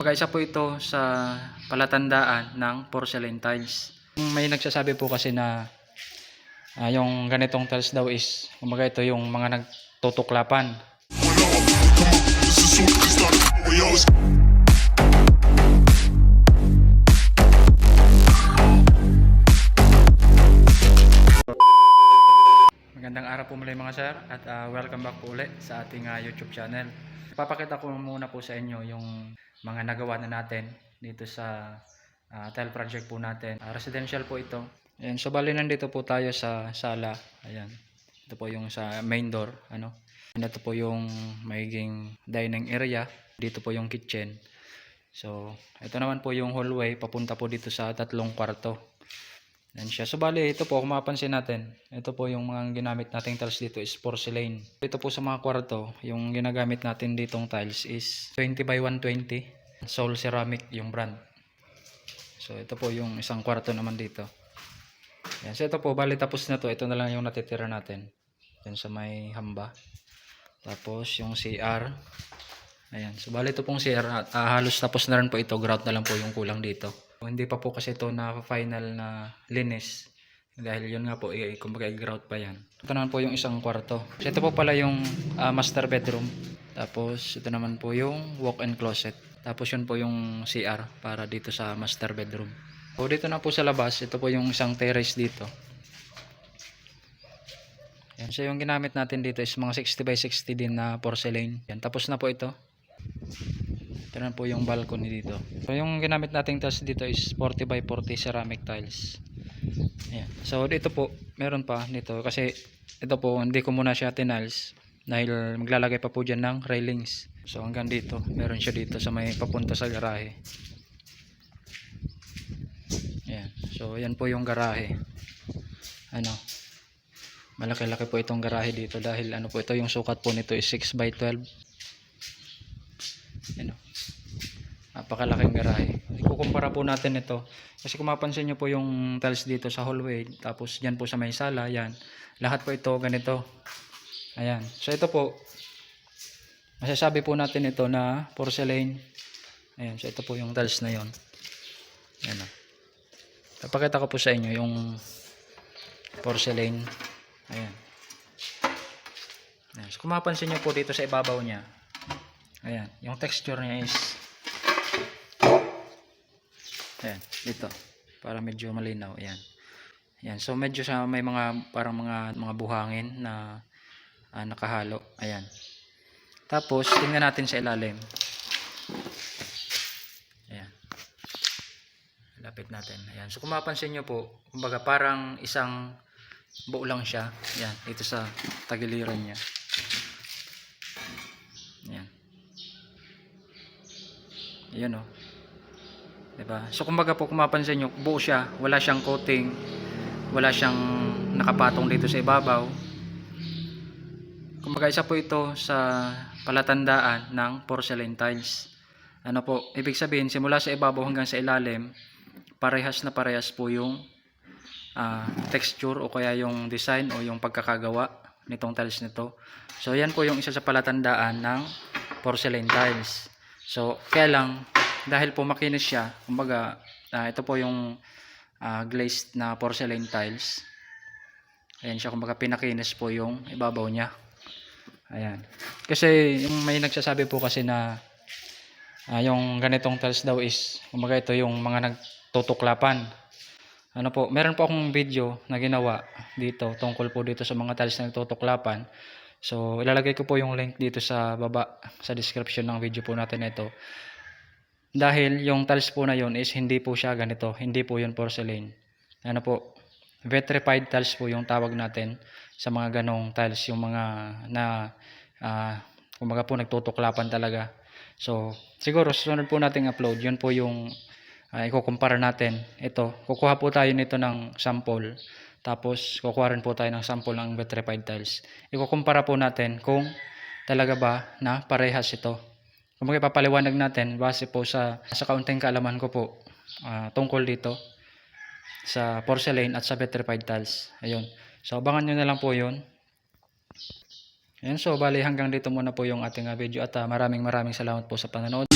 Kumbaga isa po ito sa palatandaan ng porcelain tiles. May nagsasabi po kasi na ah, yung ganitong tiles daw is kumbaga ito yung mga nagtutuklapan. Magandang araw po muli mga sir at ah, welcome back po ulit sa ating ah, YouTube channel. Papakita ko muna po sa inyo yung mga nagawa na natin dito sa ah, tile project po natin. Ah, residential po ito. Ayan, so bali nandito po tayo sa sala. Ayan. Ito po yung sa main door, ano. Ito po yung magiging dining area. Dito po yung kitchen. So, ito naman po yung hallway papunta po dito sa tatlong kwarto. Yan siya. So, bali, ito po, kung mapapansin natin, ito po yung mga ginamit nating tiles dito is porcelain. Ito po sa mga kwarto, yung ginagamit natin ditong tiles is 20 by 120. Soul Ceramic yung brand. So, ito po yung isang kwarto naman dito. Yan. So, ito po, bali tapos na to. Ito na lang yung natitira natin. Yan sa may hamba. Tapos, yung CR. Ayan. So, bali ito pong CR. ah, halos tapos na rin po ito. Grout na lang po yung kulang dito. Hindi pa po kasi ito na final na linis. Dahil yun nga po, i- kumbaga i-grout pa yan. Ito naman po yung isang kwarto. So, ito po pala yung ah, master bedroom. Tapos, ito naman po yung walk-in closet. Tapos, yun po yung CR para dito sa master bedroom. O dito na po sa labas, ito po yung isang terrace dito. Yan. So yung ginamit natin dito is mga 60 by 60 din na porcelain. Yan. Tapos na po ito. Ito na po yung balcony dito. So yung ginamit nating tiles dito is 40 by 40 ceramic tiles. Yan. So dito po, meron pa dito kasi ito po hindi ko muna siya tinals dahil maglalagay pa po dyan ng railings. So hanggang dito, meron siya dito sa may papunta sa garahe. Yan. So yan po yung garahe. Ano? Malaki-laki po itong garahe dito dahil ano po ito yung sukat po nito is 6 by 12. Ano? Napakalaking garahe. Ikukumpara po natin ito. Kasi kung mapansin nyo po yung tiles dito sa hallway, tapos dyan po sa may sala, yan. Lahat po ito ganito. Ayan. So ito po, masasabi po natin ito na porcelain. Ayan. So ito po yung tiles na yon. Ayan o. Papakita ko po sa inyo yung porcelain. Ayan. Ayan. So, kung mapansin nyo po dito sa ibabaw niya, ayan, yung texture niya is, ayan, dito, para medyo malinaw, ayan. Ayan, so medyo sa may mga, parang mga, mga buhangin na ah, nakahalo, ayan. Tapos, tingnan natin sa ilalim. Ayan. Lapit natin. Ayan. So kung mapansin nyo po, kumbaga parang isang buo lang siya. Ayan. Dito sa tagiliran niya. Ayan. Ayan o. Diba? So kumbaga po kung mapansin nyo, buo siya. Wala siyang coating. Wala siyang nakapatong dito sa ibabaw. Kumbaga isa po ito sa palatandaan ng porcelain tiles. Ano po, ibig sabihin simula sa ibabaw hanggang sa ilalim, parehas na parehas po yung ah, texture o kaya yung design o yung pagkakagawa nitong tiles nito. So yan po yung isa sa palatandaan ng porcelain tiles. So kaya lang dahil po makinis siya, kumbaga ah, ito po yung ah, glazed na porcelain tiles. Ayan siya kumbaga pinakinis po yung ibabaw niya. Ayan. Kasi yung may nagsasabi po kasi na ah, yung ganitong tiles daw is kumbaga ito yung mga nagtutuklapan. Ano po, meron po akong video na ginawa dito tungkol po dito sa mga tiles na nagtutuklapan. So, ilalagay ko po yung link dito sa baba sa description ng video po natin ito. Dahil yung tiles po na yun is hindi po siya ganito, hindi po yun porcelain. Ano po, vitrified tiles po yung tawag natin sa mga ganong tiles, yung mga na ah, kumbaga po nagtutuklapan talaga. So, siguro susunod po nating upload, yun po yung uh, ikukumpara natin. Ito, kukuha po tayo nito ng sample. Tapos, kukuha rin po tayo ng sample ng vitrified tiles. Ikukumpara po natin kung talaga ba na parehas ito. Kumbaga ipapaliwanag natin base po sa, sa kaunting kaalaman ko po uh, tungkol dito sa porcelain at sa petrified tiles. Ayun. So abangan nyo na lang po yun. Ayan, so bali hanggang dito muna po yung ating ah, video at uh, maraming maraming salamat po sa panonood.